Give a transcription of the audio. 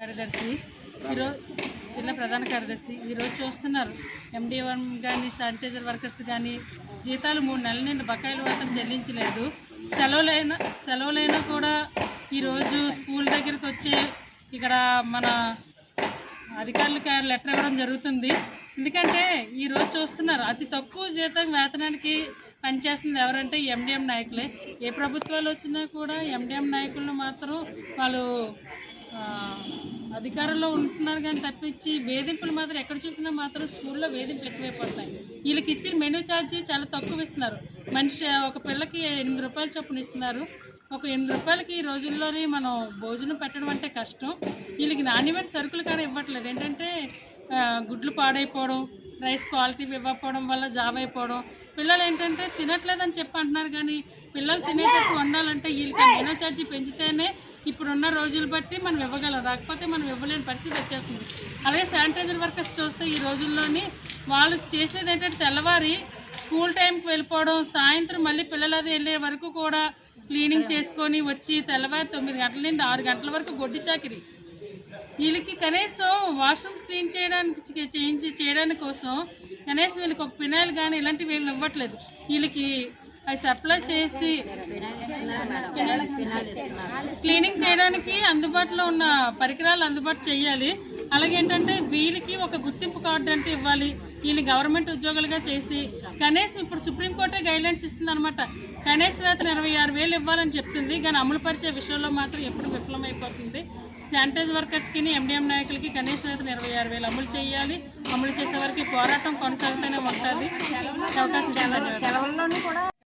కార్యదర్శి ఈరోజు జిల్లా ప్రధాన కార్యదర్శి ఈరోజు చూస్తున్నారు. ఎండి కానీ శానిటైజర్ వర్కర్స్ కానీ జీతాలు మూడు నెలల నుండి బకాయిలు మాత్రం చెల్లించలేదు. సెలవులైనా సెలవులైనా కూడా ఈరోజు స్కూల్ దగ్గరికి వచ్చే ఇక్కడ మన అధికారులకి లెటర్ ఇవ్వడం జరుగుతుంది. ఎందుకంటే ఈరోజు చూస్తున్నారు అతి తక్కువ జీతం వేతనానికి పనిచేస్తుంది ఎవరంటే ఎండిఎం నాయకులే. ఏ ప్రభుత్వాలు వచ్చినా కూడా ఎండిఎం నాయకులను మాత్రం వాళ్ళు అధికారంలో ఉంటున్నారు కానీ తప్పించి వేధింపులు మాత్రం ఎక్కడ చూసినా మాత్రం స్కూల్లో వేధింపులు ఎక్కువైపోతాయి వీళ్ళకి ఇచ్చిన మెనూ ఛార్జీ చాలా తక్కువ ఇస్తున్నారు. మనిషి ఒక పిల్లకి ఎనిమిది రూపాయలు చొప్పున ఇస్తున్నారు. ఒక ఎనిమిది రూపాయలకి ఈ రోజుల్లోనే మనం భోజనం పెట్టడం అంటే కష్టం. వీళ్ళకి నాణ్యమైన సరుకులు కూడా ఇవ్వట్లేదు. ఏంటంటే గుడ్లు పాడైపోవడం రైస్ క్వాలిటీ ఇవ్వకపోవడం వల్ల జాబ్ అయిపోవడం పిల్లలు ఏంటంటే తినట్లేదని చెప్పి అంటున్నారు కానీ పిల్లలు తినేటట్టు వండాలంటే వీళ్ళకి మెనూ ఛార్జీ పెంచితేనే ఇప్పుడున్న రోజులు బట్టి మనం ఇవ్వగలం. రాకపోతే మనం ఇవ్వలేని పరిస్థితి వచ్చేస్తుంది. అలాగే శానిటైజర్ వర్కర్స్ చూస్తే ఈ రోజుల్లోని వాళ్ళు చేసేది ఏంటంటే తెల్లవారి స్కూల్ టైంకి వెళ్ళిపోవడం సాయంత్రం మళ్ళీ పిల్లలు అది వెళ్ళే వరకు కూడా క్లీనింగ్ చేసుకొని వచ్చి తెల్లవారి తొమ్మిది గంటల నుండి ఆరు గంటల వరకు గొడ్డి చాకిరి. వీళ్ళకి కనీసం వాష్రూమ్స్ క్లీన్ చేయడానికి చేయించి చేయడానికి కోసం కనీసం వీళ్ళకి ఒక పినాయిల్ కానీ ఇలాంటివి ఏమి ఇవ్వట్లేదు. వీళ్ళకి అవి సప్లై చేసి క్లీనింగ్ చేయడానికి అందుబాటులో ఉన్న పరికరాలు అందుబాటు చేయాలి. అలాగే ఏంటంటే వీళ్ళకి ఒక గుర్తింపు కార్డు అంటే ఇవ్వాలి. వీళ్ళు గవర్నమెంట్ ఉద్యోగులుగా చేసి కనీసం ఇప్పుడు సుప్రీంకోర్టే గైడ్లైన్స్ ఇస్తుంది అనమాట కనీస వేతన ఇరవై ఆరు వేలు ఇవ్వాలని చెప్తుంది. కానీ అమలు పరిచే విషయంలో మాత్రం ఎప్పుడు విఫలమైపోతుంది. శానిటైజ్ వర్కర్స్కి ఎండిఎం నాయకులకి కనీస వేతన ఇరవై ఆరు వేలు అమలు చేయాలి. అమలు చేసే వరకు పోరాటం కొనసాగుతూనే ఉంటుంది. అవకాశం